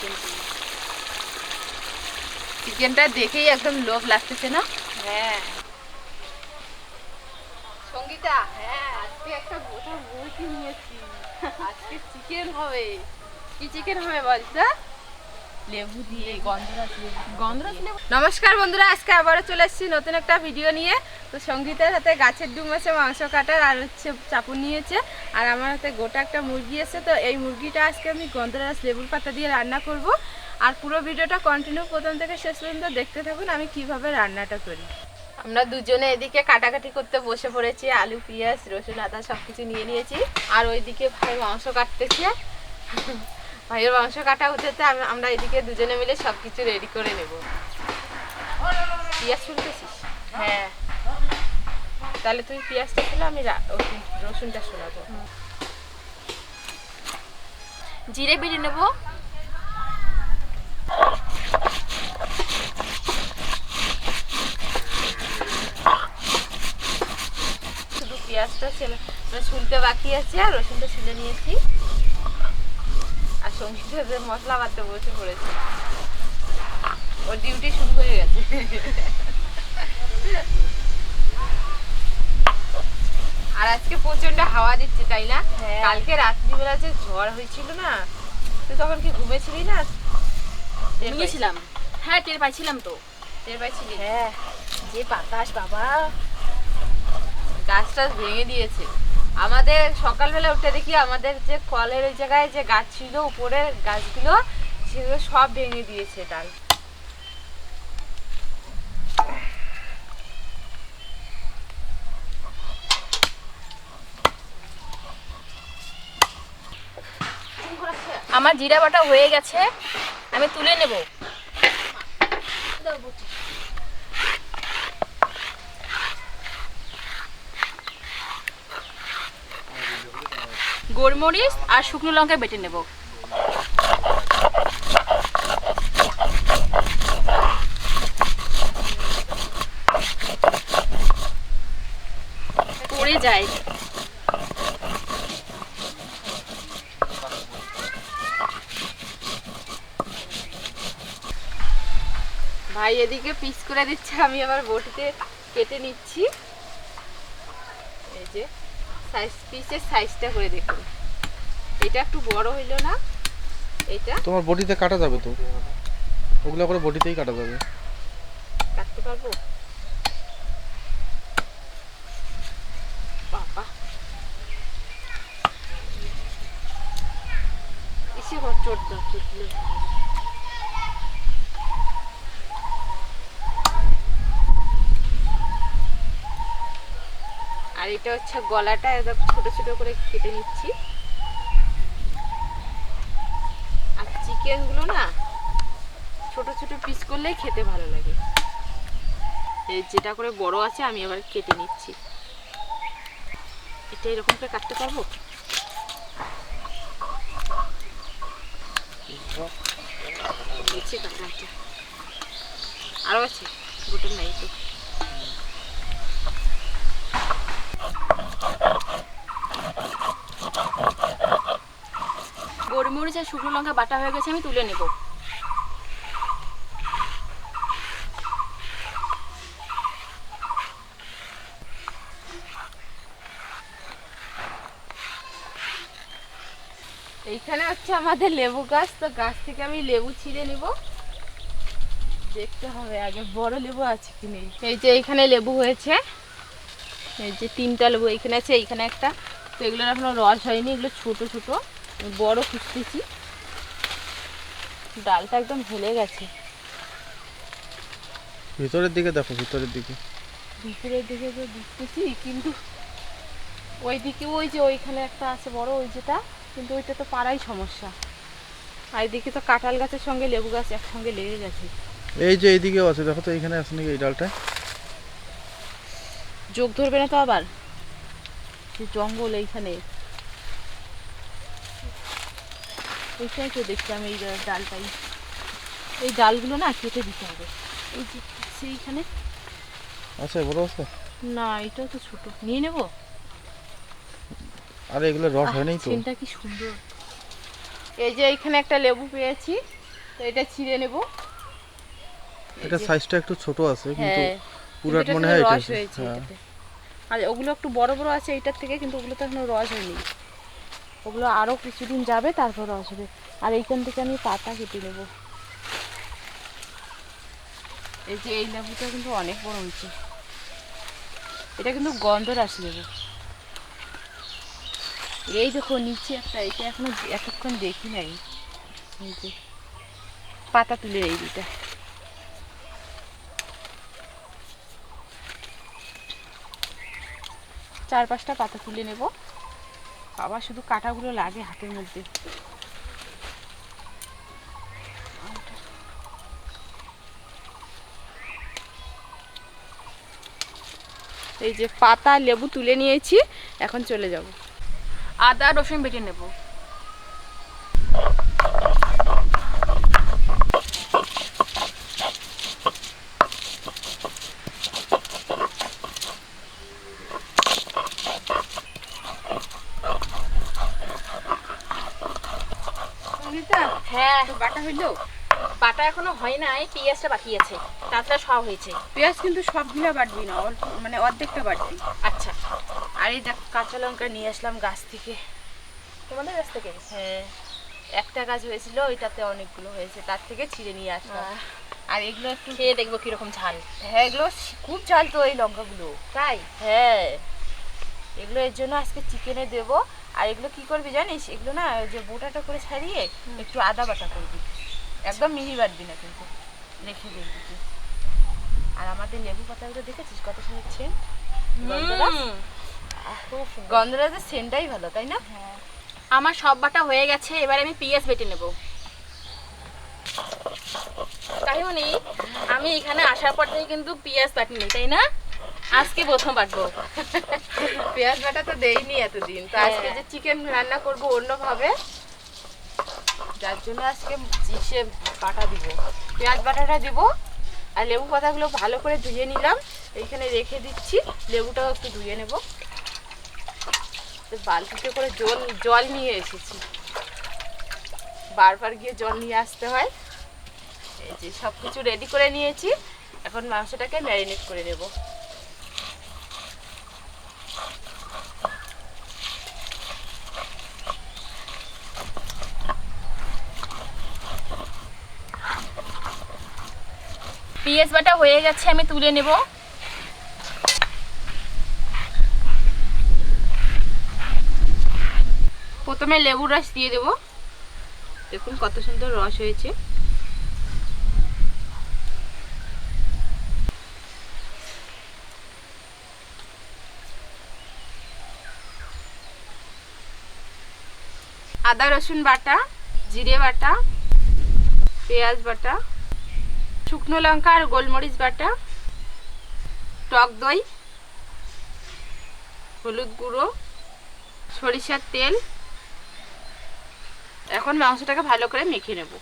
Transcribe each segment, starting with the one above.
Chicken চিকেনটা দেখেই একদম লোভ লাগতেছে না? হ্যাঁ। সঙ্গীতা হ্যাঁ আজকে একটা গোটা মুরগি নিয়েছি আজকে চিকেন হবে। কি চিকেন হবে বলতো? নমস্কার বন্ধুরা, আজকে আবারও চলে এসেছি নতুন একটা ভিডিও নিয়ে। তো সঙ্গীতের হাতে গাছের ডুম আছে, মাংস কাটার, আর হচ্ছে চাপু নিয়েছে। আর আমার হাতে গোটা একটা মুরগি আছে, তো এই মুরগিটা আজকে আমি গন্ধরাজ লেবুর পাতা দিয়ে রান্না করব। আর পুরো ভিডিওটা কন্টিনিউ প্রথম থেকে শেষ পর্যন্ত দেখতে থাকুন, আমি কীভাবে রান্নাটা করি। আমরা দুজনে এদিকে কাটাকাটি করতে বসে পড়েছি, আলু, পেঁয়াজ, রসুন, আদা সব কিছু নিয়ে নিয়েছি। আর ওইদিকে ভাই মাংস কাটতেছে। ভাইয়ের মাংস কাটা হতে হতে আমরা এদিকে দুজনে মিলে সব কিছু রেডি করে নেব। পেঁয়াজ শুনতেছিস? হ্যাঁ। তাহলে তুই পেঁয়াজটা খেলে আমি রসুনটা শোনাবো জিরে বেটে নেব। শুধু পেঁয়াজটা মানে শুনতে বাকি আছে আর রসুনটা ছিলে নিয়েছি। সঙ্গীতে যে মশলা বাড়তে বসে পড়েছে। ওর ডিউটি শুরু হয়ে গেছে। আর আজকে প্রচণ্ড হাওয়া দিচ্ছে তাই না? হ্যাঁ। কালকে রাত্রিবেলা যে ঝড় হয়েছিল না তুই তখন কি ঘুমেছিলি না? টের নিয়েছিলাম হ্যাঁ টের পাইছিলাম তো। টের পাইছিলি? হ্যাঁ যে বাতাস বাবা। গাছ টাছ ভেঙে দিয়েছে। আমাদের সকালবেলা উঠে দেখি আমাদের যে কলের ওই জায়গায় যে গাছ ছিল, উপরের গাছগুলো, সেগুলো সব ভেঙে দিয়েছে ডাল আমার জিরা বাটা হয়ে গেছে, আমি তুলে নেব। গোলমরিচ আর শুকনো লঙ্কা বেটে নেব। পড়ে যায়। ভাই, এদিকে পিস করে দিচ্ছে, আমি আবার বটিতে কেটে নিচ্ছি। সাইজ পিসের সাইজটা করে দেখুন। এটা একটু বড় হইল না এটা তোমার বডিতে কাটা যাবে তো। ওগুলো করে বডিতেই কাটা যাবে। কাটতে পারব? বাবা। ইসে কর চোট চোট এটা হচ্ছে গলাটা একদম ছোট ছোট করে কেটে নিচ্ছি। আর চিকেনগুলো না ছোট ছোট পিস করলেই খেতে ভালো লাগে। যেটা করে বড় আছে আমি আবার কেটে নিচ্ছি। এটা এরকম করে কাটতে পারব? আরও আছে। গোটা নাই তো। গোলমরিচ আর শুকনো লঙ্কা বাটা হয়ে গেছে, আমি তুলে নেব। এইখানে হচ্ছে আমাদের লেবু গাছ, তো গাছ থেকে আমি লেবু ছিঁড়ে নিব। দেখতে হবে আগে, বড় লেবু আছে কি নেই। এই যে এইখানে লেবু হয়েছে, এই যে তিনটা লেবু, এইখানে আছে, এইখানে একটা। তো এগুলোর এখনও রস হয়নি, এগুলো ছোট ছোট। বড় খুঁজতেছি। ডালটা একদম হেলে গেছে। ভিতরের দিকে দেখো ভিতরের দিকে। ভিতরের দিকে তো দেখতেছি কিন্তু ওই দিকে ওই যে ওইখানে একটা আছে বড় ওই যেটা কিন্তু ওইটা তো পাড়াই সমস্যা। আর এদিকে তো কাঁঠাল গাছের সঙ্গে লেবু গাছ একসঙ্গে লেগে গেছে। এই যে এইদিকেও আছে দেখো তো এইখানে আছে নাকি এই ডালটায় যোগ ধরবে না তো আবার? জঙ্গল এইখানে। এইখানে তো দেখলাম এই ডালটাই। এই ডালগুলো না কেটে দিতে হবে। এই যে সেইখানে। আছে বড় আছে? না এটাও তো ছোট। নিয়ে নেব? আরে এগুলো রস হয় নাই তো। সিনটা কি সুন্দর। এই যে এইখানে একটা লেবু পেয়েছি তো এটা ছিঁড়ে নেব। এটা সাইজটা একটু ছোট আছে কিন্তু হ্যাঁ পুরাট মনে হয় এটা হ্যাঁ। আর ওগুলো একটু বড় বড় আছে এইটার থেকে কিন্তু ওগুলো তো এখনও রস হয়নি। ওগুলো আরও কিছুদিন যাবে, তারপর রস হবে আর এইখান থেকে আমি পাতা কেটে নেব। এই যে এই লেবুটা কিন্তু অনেক বড় হয়েছে। এটা কিন্তু গন্ধরাস লেবু এই দেখো, নিচে একটা, এটা এখনও এতক্ষণ দেখি নাই। পাতা তুলে এই দুটা চার পাঁচটা পাতা তুলে নেব। আবার শুধু কাটাগুলো লাগে হাতের মধ্যে। এই যে পাতা, লেবু তুলে নিয়েছি, এখন চলে যাব। আদা, রসুন বেটে নেব সঙ্গীতা হ্যাঁ তো বাটা হইল বাটা এখনও হয় নাই পেঁয়াজটা বাকি আছে তাছাড়া সব হয়েছে। পেঁয়াজ কিন্তু সবগুলো বাটবি না অল্প মানে অর্ধেকটা বাটবি আচ্ছা। আর এই দেখ কাঁচা লঙ্কা নিয়ে আসলাম গাছ থেকে। তোমাদের কাছ থেকে? হ্যাঁ একটা গাছ হয়েছিল ওইটাতে অনেকগুলো হয়েছে তার থেকে ছিঁড়ে নিয়ে আসলাম। আর এগুলো একটু খেয়ে দেখব কীরকম ঝাল। হ্যাঁ এগুলো খুব ঝাল তো এই লঙ্কাগুলো। তাই? হ্যাঁ এগুলো এর জন্য আজকে চিকেনে দেবো। আর এগুলো কি করবি জানিস? এগুলো না ওই যে বোটাটা করে ছাড়িয়ে একটু আদা বাটা করবি একদম মিহি বাটবি না কিন্তু। রেখে দিবি। তুই। আর আমাদের লেবু পাতাগুলো দেখেছিস কত সুন্দর সেন্ট গন্ধরাজের সেন্টটাই ভালো তাই না? আমার সব বাটা হয়ে গেছে এবার আমি পিএস বেটে নেব। তাই মানে আমি এখানে আসার পর থেকে কিন্তু পেঁয়াজ বাটিনি তাই না? আজকে প্রথম বাটবো পেঁয়াজ বাটা তো দেইনি এতদিন তো আজকে হ্যাঁ। যে চিকেন রান্না করব অন্যভাবে যার জন্য আজকে চিসে বাটা দিব। পেঁয়াজ বাটাটা দিব আর লেবু পাতাগুলো ভালো করে ধুয়ে নিলাম। এইখানে রেখে দিচ্ছি লেবুটাও একটু ধুয়ে নেব। বালতিতে করে জল জল নিয়ে এসেছি। বারবার গিয়ে জল নিয়ে আসতে হয়। এই যে সব কিছু রেডি করে নিয়েছি। এখন মাংসটাকে ম্যারিনেট করে নেব। পেঁয়াজ বাটা হয়ে গেছে, আমি তুলে নেব। প্রথমে লেবুর রস দিয়ে দেবো। দেখুন কত সুন্দর রস হয়েছে। আদা, রসুন বাটা, জিরে বাটা, পেঁয়াজ বাটা, শুকনো লঙ্কা আর গোলমরিচ বাটা, টক দই, হলুদ গুঁড়ো, সরিষার তেল এখন মাংসটাকে ভালো করে মেখে নেব।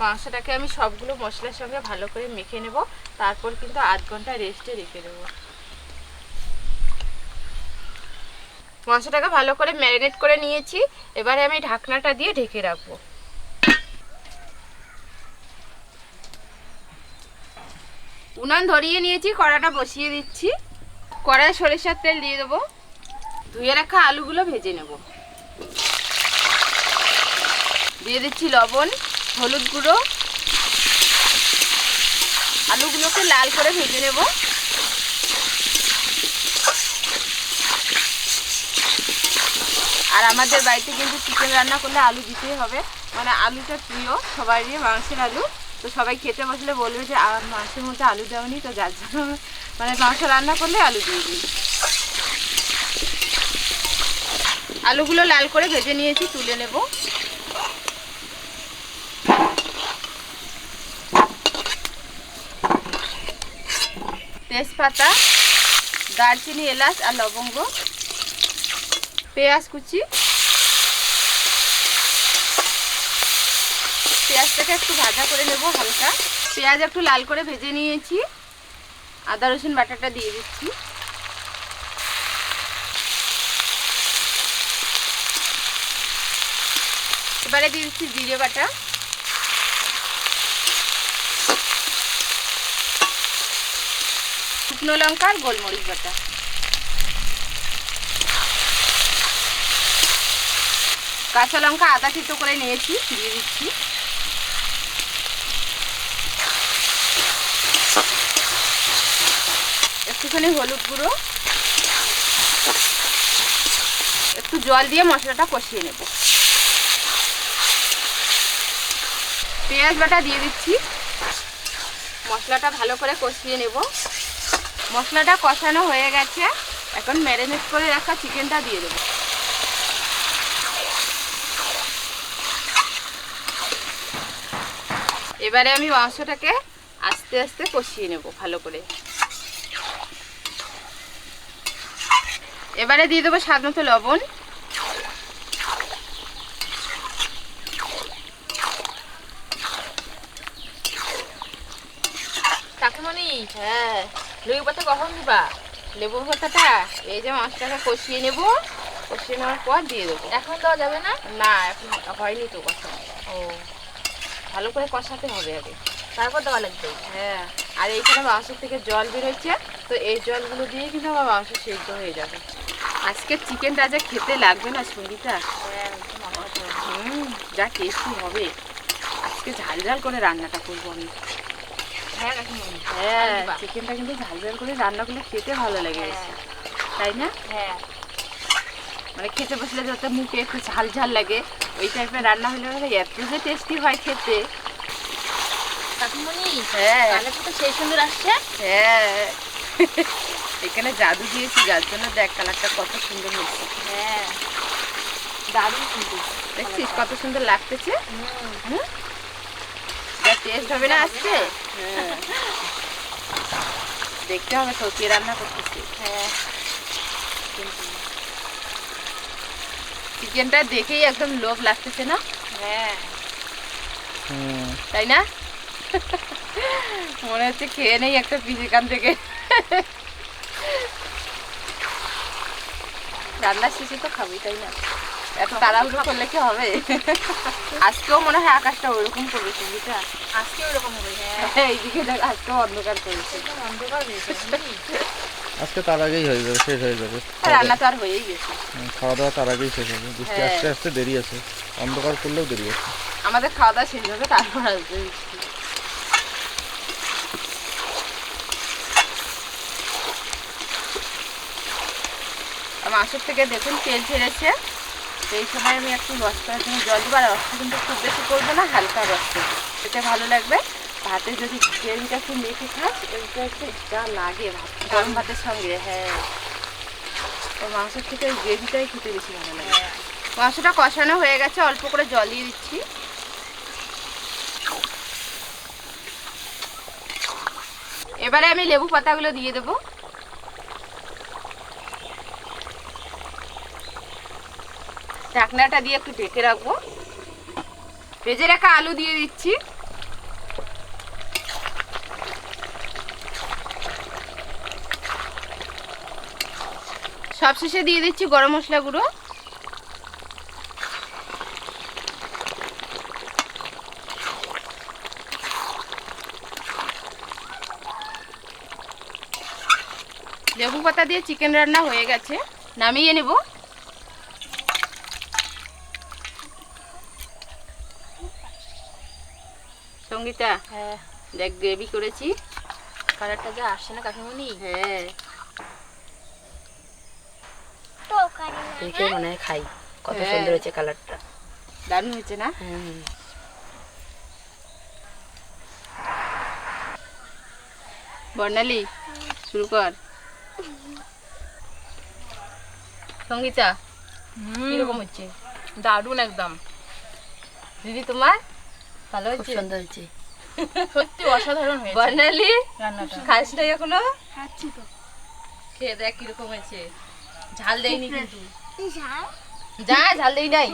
মাংসটাকে আমি সবগুলো মশলার সঙ্গে ভালো করে মেখে নেব, তারপর কিন্তু আধ ঘণ্টা রেস্টে রেখে দেবো। মাংসটাকে ভালো করে ম্যারিনেট করে নিয়েছি, এবারে আমি ঢাকনাটা দিয়ে ঢেকে রাখব। উনান ধরিয়ে নিয়েছি, কড়াটা বসিয়ে দিচ্ছি। কড়ায় সরিষার তেল দিয়ে দেবো। ধুয়ে রাখা আলুগুলো ভেজে নেব। দিয়ে দিচ্ছি লবণ, হলুদ গুঁড়ো। আলুগুলোকে লাল করে ভেজে নেব। আর আমাদের বাড়িতে কিন্তু চিকেন রান্না করলে আলু দিতেই হবে। মানে আলুটা প্রিয় সবারই মাংসের আলু। তো সবাই খেতে বসলে বলবে যে মাংসের মধ্যে আলু দেওনি, তো যার জন্য মানে মাংস রান্না করলে আলু দিয়ে দিই। আলুগুলো লাল করে ভেজে নিয়েছি, তুলে নেব। তেজপাতা, দারচিনি, এলাচ আর লবঙ্গ, পেঁয়াজ কুচি। পেঁয়াজটাকে একটু ভাজা করে নেব হালকা। পেঁয়াজ একটু লাল করে ভেজে নিয়েছি। আদা, রসুন, বাটাটা দিয়ে দিচ্ছি। এবারে দিয়ে দিচ্ছি জিরে বাটা। শুকনো লঙ্কা আর গোলমরিচ বাটা। কাঁচা লঙ্কা আদা চিত্ত করে নিয়েছি, দিয়ে দিচ্ছি। একটুখানি হলুদ গুঁড়ো। একটু জল দিয়ে মশলাটা কষিয়ে নেব। পেঁয়াজ বাটা দিয়ে দিচ্ছি। মশলাটা ভালো করে কষিয়ে নেব। মশলাটা কষানো হয়ে গেছে। এখন ম্যারিনেট করে রাখা চিকেনটা দিয়ে দেবো। এবারে আমি মাংসটাকে আস্তে আস্তে কষিয়ে নেব ভালো করে। এবারে দিয়ে দেবো স্বাদ মতো লবণ। কাকিমণি হ্যাঁ। লেবু পাতা কখন দিবা? লেবু পাতাটা এই যে মাছটাকে কষিয়ে নেব। কষিয়ে নেওয়ার পর দিয়ে দেবো। এখন দেওয়া যাবে না? না এখন হয়নি তো কষা ও। ভালো করে কষাতে হবে আগে। তারপর দেওয়া লাগবে? হ্যাঁ। আর এইখানে মাংসের থেকে জল বেরোচ্ছে তো এই জলগুলো দিয়ে কিন্তু আমার মাংস সেদ্ধ হয়ে যাবে। আজকে চিকেনটা যে খেতে লাগবে না সঙ্গীতা হ্যাঁ হুম যা টেস্টি হবে। আজকে ঝাল ঝাল করে রান্নাটা করব আমি। হ্যাঁ হ্যাঁ। চিকেনটা কিন্তু ঝাল ঝাল করে রান্না করলে খেতে ভালো লাগে হ্যাঁ। তাই না? হ্যাঁ। মানে খেতে বসলে যাতে মুখে একটু ঝাল ঝাল লাগে ওই টাইপের রান্না হলে মানে এত যে টেস্টি হয় খেতে। কাকিমণি হ্যাঁ। তো সেই সুন্দর আসছে। হ্যাঁ। এখানে জাদু দিয়েছি যার জন্য দেখ কালারটা কত সুন্দর হচ্ছে হ্যাঁ দারুণ কিন্তু। দেখছিস কত সুন্দর লাগতেছে? হুম। যা টেস্ট হবে না আজকে? হ্যাঁ। দেখতে হবে তো কে রান্না করতেছে। হ্যাঁ। চিকেনটা দেখেই একদম লোভ লাগতেছে না? হ্যাঁ। হুম। তাই না? মনে হচ্ছে খেয়ে নেই একটা পিস এখান থেকে। রান্নার শেষে তো খাবি তাই না? এত তাড়াহুড়ো করলে কি হবে? আজকেও মনে হয় আকাশটা ওইরকম করবে ছবিটা আজকে ওরকম হবে হ্যাঁ। এইদিকে দেখ আজকেও অন্ধকার করেছে। অন্ধকার হয়েছে আজকে তার আগেই হয়ে যাবে শেষ হয়ে যাবে। রান্না তো আর হয়েই গেছে। খাওয়া দাওয়া তার আগেই শেষ হবে। বৃষ্টি হ্যাঁ। আস্তে আস্তে দেরি আছে। অন্ধকার করলেও দেরি আছে। আমাদের খাওয়া দাওয়া শেষ হবে তারপর আসবে মাংসের থেকে দেখুন তেল ছেড়েছে। এই সময় আমি একটু রস করার জন্য জল দেবো, আর রসটা কিন্তু খুব বেশি করব না, হালকা রস করব খেতে ভালো লাগবে। ভাতে যদি গ্রেভিটা একটু মেখে খাস এটা একটু যা লাগে ভাত, গরম ভাতের সঙ্গে হ্যাঁ। তো মাংসের থেকে ওই গ্রেভিটাই খেতে বেশি ভালো লাগে। মাংসটা কষানো হয়ে গেছে, অল্প করে জল দিয়ে দিচ্ছি। এবারে আমি লেবু পাতাগুলো দিয়ে দেবো। ঢাকনাটা দিয়ে একটু ঢেকে রাখব। ভেজে রাখা আলু দিয়ে দিচ্ছি। সবশেষে দিয়ে দিচ্ছি গরম মশলা গুঁড়ো। লেবু পাতা দিয়ে চিকেন রান্না হয়ে গেছে। নামিয়ে নেব। সঙ্গীতা হ্যাঁ। দেখ গ্রেভি করেছি। কালারটা যা আসছে না হ্যাঁ। দেখে মনে হয় খাই। কত হ্যাঁ। সুন্দর হয়েছে কালারটা। দারুণ হয়েছে না? হুম বর্ণালী শুরু কর। সঙ্গীতা কীরকম হচ্ছে? দারুণ একদম। দিদি তোমার? ভালো হচ্ছে সুন্দর হয়েছে। সত্যি অসাধারণ হয়েছে। বর্ণালী রান্নাটা। খাস নাই এখনও খেয়ে দেখ কীরকম হয়েছে। ঝাল দেয়নি কিন্তু। যা ঝাল দেই নাই।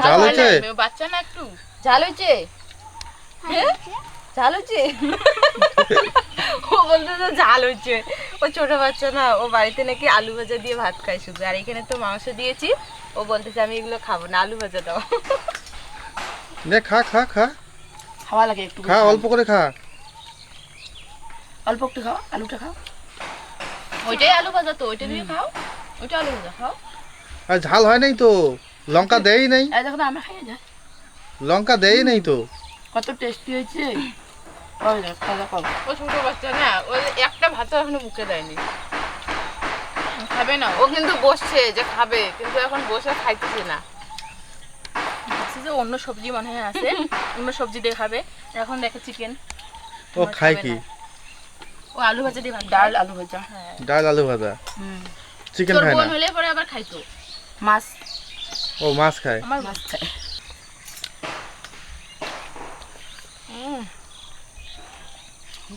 ঝাল হয়েছে? বাচ্চা না একটু। ঝাল হয়েছে? হ্যাঁ? ঝাল হয়েছে? ও গো বলতে তো ঝাল হচ্ছে ও ছোট বাচ্চা না ও বাড়িতে নাকি আলু ভাজা দিয়ে ভাত খায় শুধু। আর এখানে তো মাংস দিয়েছি। ও বলতেছে আমি এগুলো খাব না আলু ভাজা দাও। নে খা খা খা। খাওয়া লাগে একটু খা অল্প করে খা। অল্প একটু খাও আলুটা খাও। ওইটাই আলু ভাজা তো ওইটা দিয়ে খাও। ওইটা আলু ভাজা খাও। আর ঝাল হয় নাই তো। লঙ্কা দেই নাই। এই দেখো না আমরা খাইয়ে যায় লঙ্কা দেই নাই তো। কত টেস্টি হয়েছে। ও ছোট বাচ্চা না ও একটা ভাত এখনও মুখে দেয়নি। খাবে না ও কিন্তু বসছে যে খাবে কিন্তু এখন বসে খাইতেছে না। ভাবছি যে অন্য সবজি মনে হয় আছে অন্য সবজি দিয়ে খাবে। এখন দেখে চিকেন ও খায় কি? ও আলু ভাজা দিয়ে ভাত ডাল আলু ভাজা। ডাল আলু ভাজা? হুম। চিকেন খায় না? হলে পরে আবার খাইতো। মাছ। ও মাছ খায়? আমার মাছ খায়।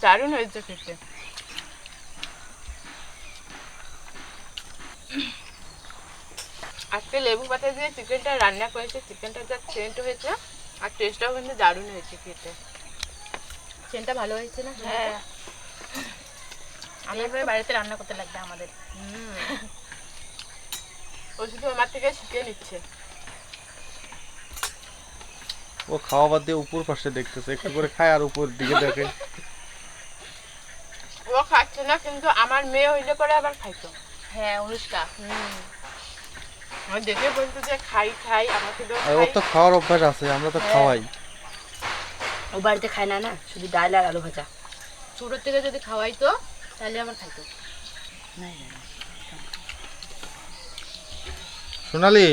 দারুণ হয়েছে খেতে। আজকে লেবু পাতা দিয়ে চিকেনটা রান্না করেছে চিকেনটা যা সেন্ট হয়েছে আর টেস্টটাও কিন্তু দারুণ হয়েছে খেতে। চেনটা ভালো হয়েছে না? হ্যাঁ। আমি এবারে বাড়িতে রান্না করতে লাগবে আমাদের। ও শুধু আমার থেকে শিখে নিচ্ছে। ও খাওয়া বাদ দিয়ে উপর পাশে দেখতেছে একটু করে খায় আর উপর দিকে দেখে। ও খাচ্ছে না কিন্তু আমার মেয়ে হইলে পরে আবার খাইতো। হ্যাঁ অনুষ্কা। আমার দেখে বলতো যে খাই খাই আমাকে দাও আর ওর খাই। তো খাওয়ার অভ্যাস আছে আমরা তো খাওয়াই। ও বাড়িতে খায় না না? শুধু ডাল আর আলু ভাজা। ছোট থেকে যদি খাওয়াইতো তাহলে আবার খাইতো। সোনালি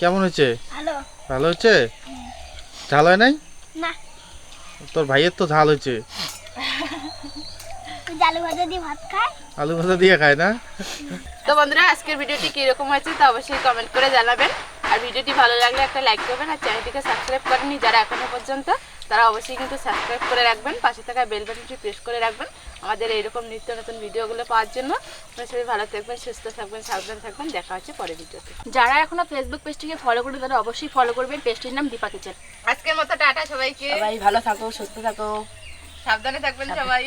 কেমন হয়েছে? ভালো। ভালো হয়েছে? ঝাল হয় নাই? না। তোর ভাইয়ের তো ঝাল হয়েছে। তুই আলু ভাজা দিয়ে ভাত খায়? আলু ভাজা দিয়ে খায় না? তো বন্ধুরা আজকের ভিডিওটি কীরকম হয়েছে তা অবশ্যই কমেন্ট করে জানাবেন। আর ভিডিওটি ভালো লাগলে একটা লাইক করবেন আর চ্যানেলটিকে সাবস্ক্রাইব করেননি যারা এখনও পর্যন্ত তারা অবশ্যই কিন্তু সাবস্ক্রাইব করে রাখবেন পাশে থাকা বেল বাটনটি প্রেস করে রাখবেন আমাদের এইরকম নিত্য নতুন ভিডিওগুলো পাওয়ার জন্য। আপনারা সবাই ভালো থাকবেন সুস্থ থাকবেন সাবধান থাকবেন দেখা হচ্ছে পরের ভিডিওতে। যারা এখনও ফেসবুক পেজটিকে ফলো করে তারা অবশ্যই ফলো করবেন পেজটির নাম দীপা কিচেন। আজকের মতো টাটা সবাইকে। সবাই ভালো থাকো সুস্থ থাকো। সাবধানে থাকবেন সবাই।